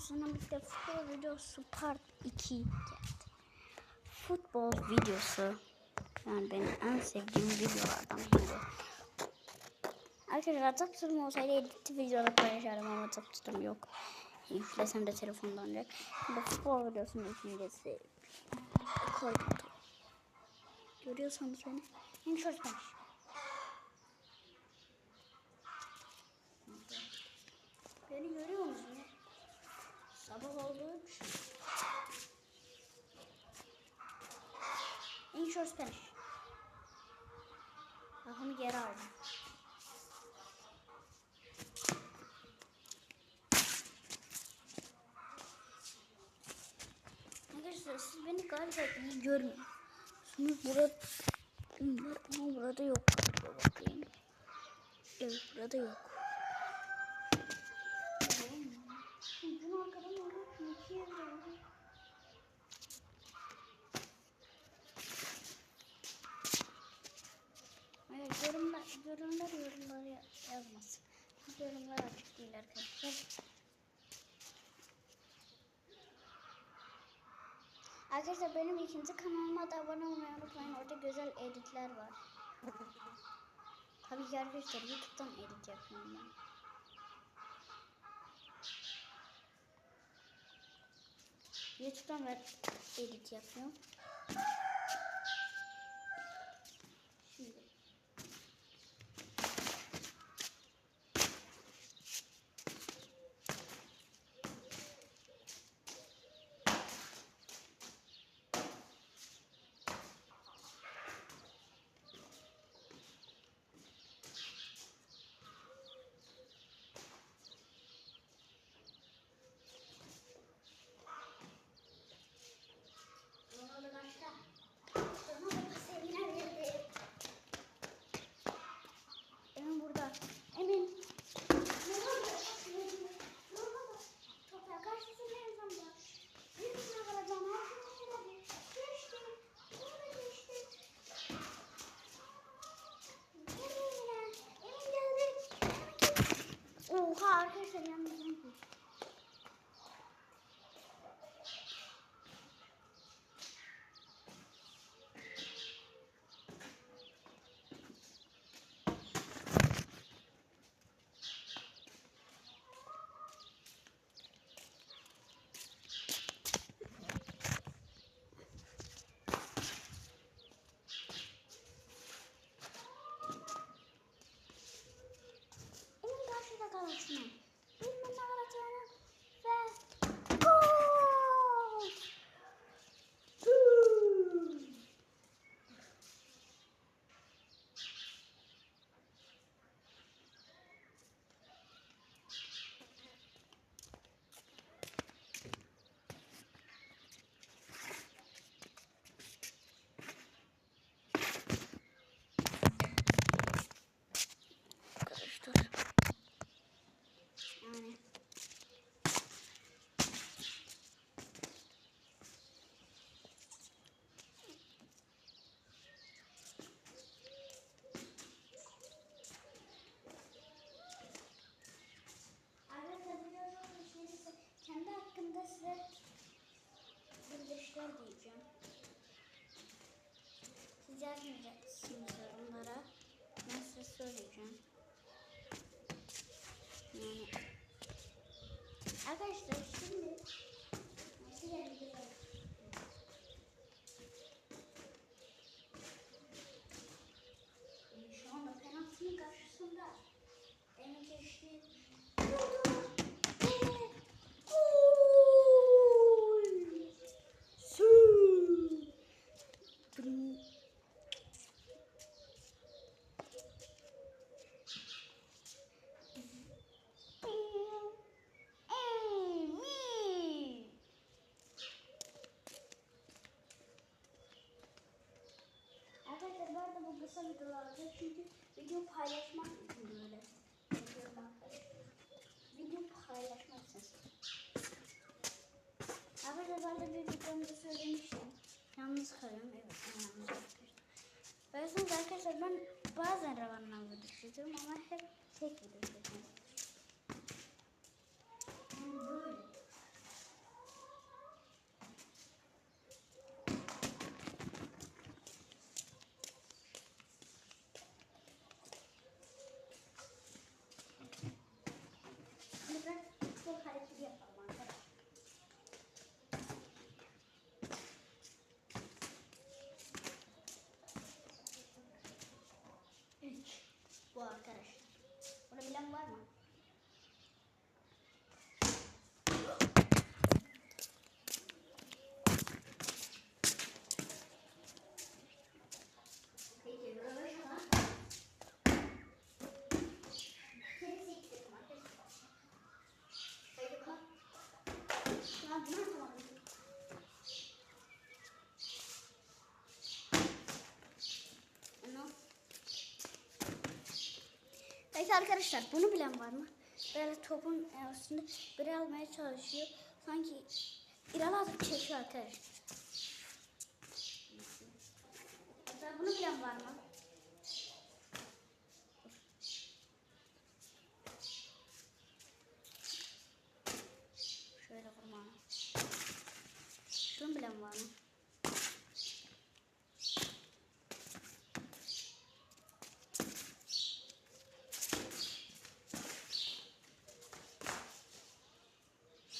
Sonra bir de futbol videosu part 2 geldi. Futbol videosu. Yani benim en sevdiğim videolardan biri. Arkadaşlar top tutum olsaydı edit videoda paylaşırdım ama top tutum yok. Yüklesem de telefondan olacak. Bu futbol videosunun ikincisi. Koydum. Görüyorsanız beni. En. Sabah olduğu için. En şort Spanish. Lafımı geri aldım. Arkadaşlar siz beni galiba iyi görmüyorsunuz. Burada ama burada yok. Bakayım. Evet burada yok. Yorumlar, yorumlar yorumları ya- yazmasın. Yorumlar açık değil arkadaşlar. Arkadaşlar benim ikinci kanalıma da abone olmayı unutmayın. Orada güzel editler var. Tabii ki arkadaşlar YouTube'dan edit yapıyorum ben. YouTube'dan ben edit yapıyorum. Arkadaşlar bu kısa videolar olacak çünkü video paylaşmak için böyle yapıyorum. Video paylaşmak için. Arkadaşlar ben de bir videomda söylemiştim. Yalnız kalıyorum. Evet yalnız arkadaşlar. Biliyorsunuz arkadaşlar ben bazen Ravan'la video çekiyorum ama hep tek video. Yani böyle. Peki arkadaşlar bunu bilen var mı? Böyle topun üstünde biri almaya çalışıyor. Sanki İral atıp çekiyor arkadaşlar. Bunu bilen var mı? Şöyle kurbanı. Şunu bilen var mı?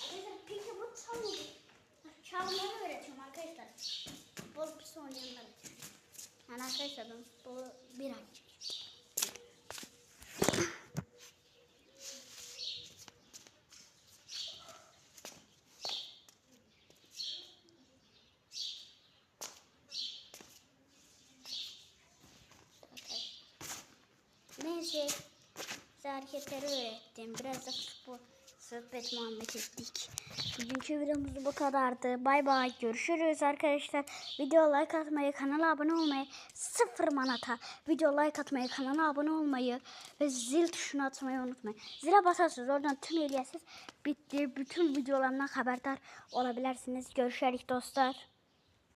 Arkadaşlar peki bu çalma. Çalmayı öğretiyorum arkadaşlar. Futbol pis oynayanlar için. Yani arkadaşlar ben futbolu bir ay. Neyse. Hareketleri öğrettim. Biraz da futbol sohbet muhabbet ettik. Bugünkü videomuz bu kadardı. Bay bay. Görüşürüz arkadaşlar. Video like atmayı, kanala abone olmayı, sıfır manata video like atmayı, kanala abone olmayı ve zil tuşuna atmayı unutmayın. Zile basarsınız. Oradan tüm üyesiz bitti. Bütün videolarımdan haberdar olabilirsiniz. Görüşürüz dostlar.